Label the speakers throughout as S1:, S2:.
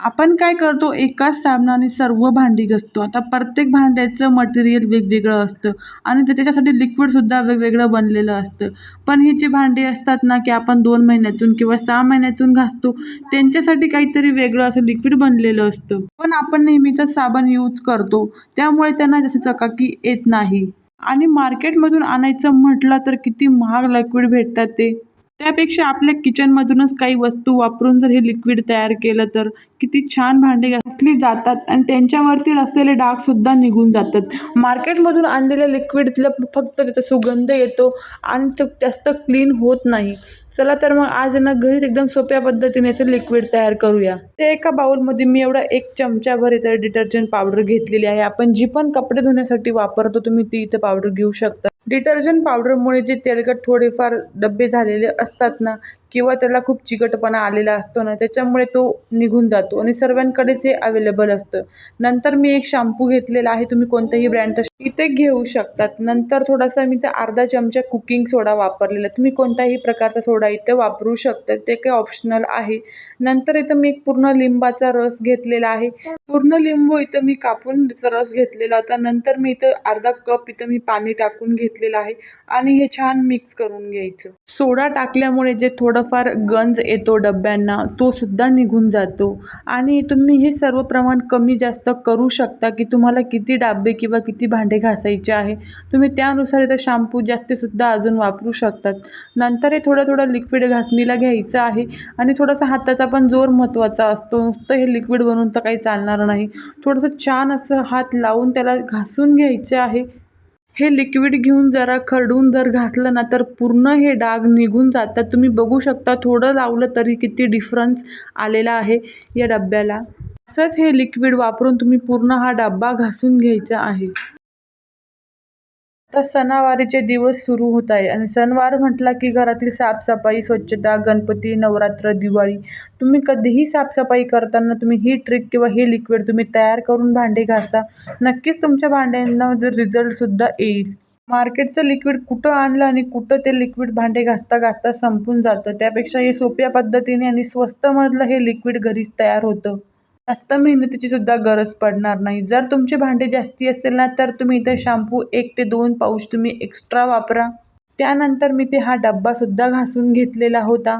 S1: आपण काय करतो एकाच साबणाने सर्व भांडी घासतो. आता प्रत्येक भांड्याचं मटेरियल वेगवेगळं असतं आणि ते त्याच्यासाठी लिक्विडसुद्धा वेगवेगळं बनलेलं असतं. पण ही जी भांडी असतात ना की आपण दोन महिन्यातून किंवा सहा महिन्यातून घासतो त्यांच्यासाठी काहीतरी वेगळं असं लिक्विड बनलेलं असतं. पण आपण नेहमीचा साबण यूज करतो. त्यामुळे त्यांना जशी चकाकी येत नाही. आणि मार्केटमधून आणायचं म्हटलं तर किती महाग लिक्विड भेटतात ते. त्यापेक्षा आपल्या किचनमधूनच काही वस्तू वापरून जर हे लिक्विड तयार केलं तर किती छान भांडी घासली जातात आणि त्यांच्यावरती असलेले डागसुद्धा निघून जातात. मार्केटमधून आणलेल्या लिक्विडला फक्त त्याचा सुगंध येतो आणि तो जास्त क्लीन होत नाही. चला तर मग आज ना घरीच एकदम सोप्या पद्धतीने याचं लिक्विड तयार करूया. ते एका बाउलमध्ये मी एवढा एक चमच्याभर इथं डिटर्जंट पावडर घेतलेली आहे. आपण जी पण कपडे धुण्यासाठी वापरतो तुम्ही ती इथं पावडर घेऊ शकता. डिटर्जंट पावडरमुळे जे तेलकट थोडेफार डब्बे झालेले असतात ना किंवा त्याला खूप चिकटपणा आलेला असतो ना त्याच्यामुळे तो निघून जातो आणि सर्वांकडेच हे अवेलेबल असतं. नंतर मी एक शॅम्पू घेतलेला आहे तुम्ही कोणत्याही ब्रँडचा इथे घेऊ शकतात. नंतर थोडासा मी ते अर्धा चमचा कुकिंग सोडा वापरलेला तुम्ही कोणत्याही प्रकारचा सोडा इथे वापरू शकता ते काही ऑप्शनल आहे. नंतर इथं मी एक पूर्ण लिंबाचा रस घेतलेला आहे. पूर्ण लिंबू इथं मी कापून रस घेतलेला होता. नंतर मी इथं अर्धा कप इथं मी पाणी टाकून घेतलेलं आहे आणि हे छान मिक्स करून घ्यायचं. सोडा टाकल्यामुळे जे थोडंफार गंज येतो डब्यांना तो सुद्धा निघून जातो. आणि तुम्ही हे सर्व प्रमाण कमी जास्त करू शकता की तुम्हाला किती डाबे किंवा किती भांडे घासायचे आहे. तुम्ही त्यानुसार इथं शॅम्पू जास्तीसुद्धा अजून वापरू शकतात. नंतर हे थोडं थोडं लिक्विड घासणीला घ्यायचं आहे आणि थोडासा हाताचा पण जोर महत्त्वाचा असतो. नुसतं हे लिक्विड बनवून तर काही चालणार नाही. थोडंसं छान असं हात लावून त्याला घासून घ्यायचे आहे. हे लिक्विड घेऊन जरा खरडून जर घासलं ना तर पूर्ण हे डाग निघून जातात. तुम्ही बघू शकता थोडं लावलं तरी किती डिफरन्स आलेला आहे या डब्याला. असंच हे लिक्विड वापरून तुम्ही पूर्ण हा डब्बा घासून घ्यायचा आहे. आता सणावारीचे दिवस सुरू होत आहे आणि सणवार म्हटला की घरातील साफसफाई स्वच्छता गणपती नवरात्र दिवाळी तुम्ही कधीही साफसफाई करताना तुम्ही ही ट्रिक किंवा हे लिक्विड तुम्ही तयार करून भांडे घासा. नक्कीच तुमच्या भांड्यांना रिझल्टसुद्धा येईल. मार्केटचं लिक्विड कुठं आणलं आणि कुठं ते लिक्विड भांडे घासता घासता संपून जातं. त्यापेक्षा हे सोप्या पद्धतीने आणि स्वस्तमधलं हे लिक्विड घरीच तयार होतं. जास्त मेहनतीची सुद्धा गरज पडणार नाही. जर तुमचे भांडे जास्ती असेल ना तर तुम्ही इथे शॅम्पू एक ते दोन पाऊच तुम्ही एक्स्ट्रा वापरा. त्यानंतर मी ते हा डब्बासुद्धा घासून घेतलेला होता.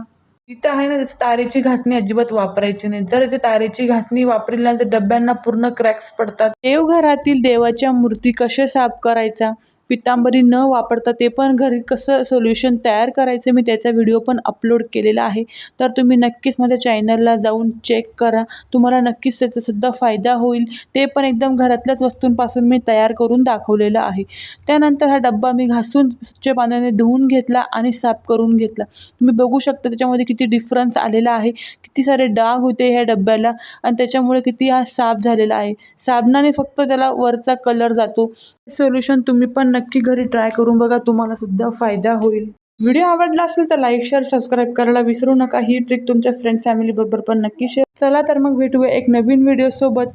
S1: इथं आहे ना तारेची घासणी अजिबात वापरायची नाही. जर इथे तारेची घासणी वापरली ना तर डब्यांना पूर्ण क्रॅक्स पडतात. देवघरातील देवाच्या मूर्ती कशा साफ करायचा? पितांबरी न वापरता ते पण घरी कसं सोल्युशन तयार करायचं मी त्याचा व्हिडिओ पण अपलोड केलेला आहे. तर तुम्ही नक्कीच माझ्या चॅनलला जाऊन चेक करा. तुम्हाला नक्कीच त्याचासुद्धा फायदा होईल. ते पण एकदम घरातल्याच वस्तूंपासून मी तयार करून दाखवलेलं आहे. त्यानंतर हा डब्बा मी घासून स्वच्छ पाण्याने धुवून घेतला आणि साफ करून घेतला. तुम्ही बघू शकता त्याच्यामध्ये किती डिफरन्स आलेला आहे. किती सारे डाग होते ह्या डब्याला आणि त्याच्यामुळे किती हा साफ झालेला आहे. साबणाने फक्त त्याला वरचा कलर जातो. सोल्युशन तुम्ही पण नक्की घरी ट्राय करून बघा तुम्हाला सुद्धा फायदा होईल. व्हिडिओ आवडला असेल तर लाईक शेअर सबस्क्राईब करायला विसरू नका. ही ट्रिक तुमच्या फ्रेंड्स फॅमिलीबरोबर पण नक्की शेअर चला तर मग भेटूया एक नवीन व्हिडिओसोबत